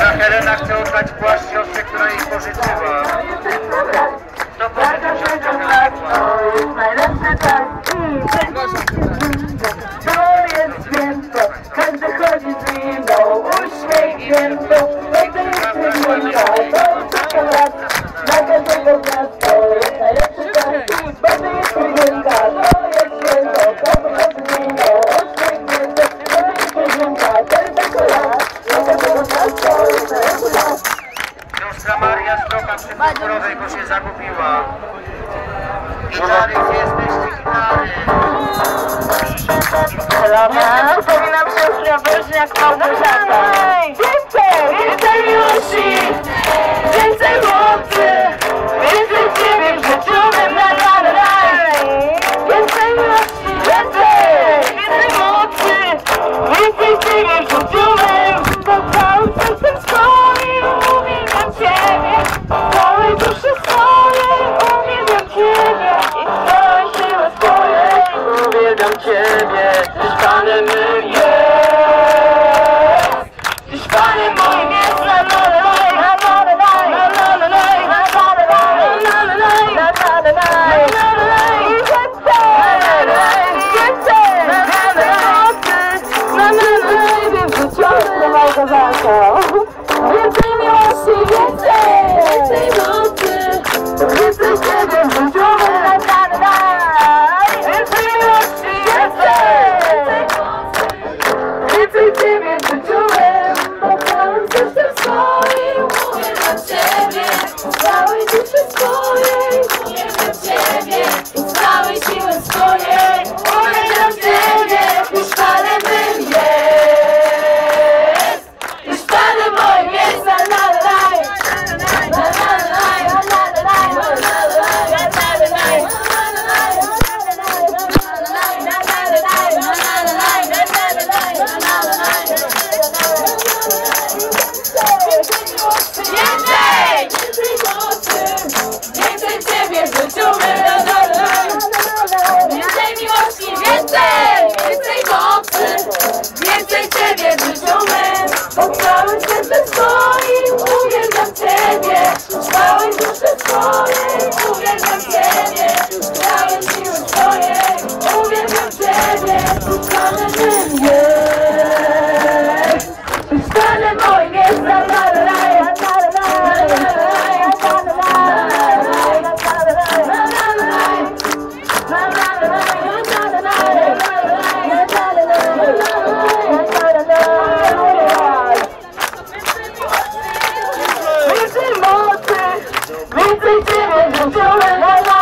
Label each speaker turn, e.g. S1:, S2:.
S1: A Helena chce oddać płaszcz siostry, która jej pożyczyła. To pożyczyła.
S2: To jest najlepszy czas. Brawo. Przypominam się już na Woźniak Małgorzata. Big Jim and Jim it.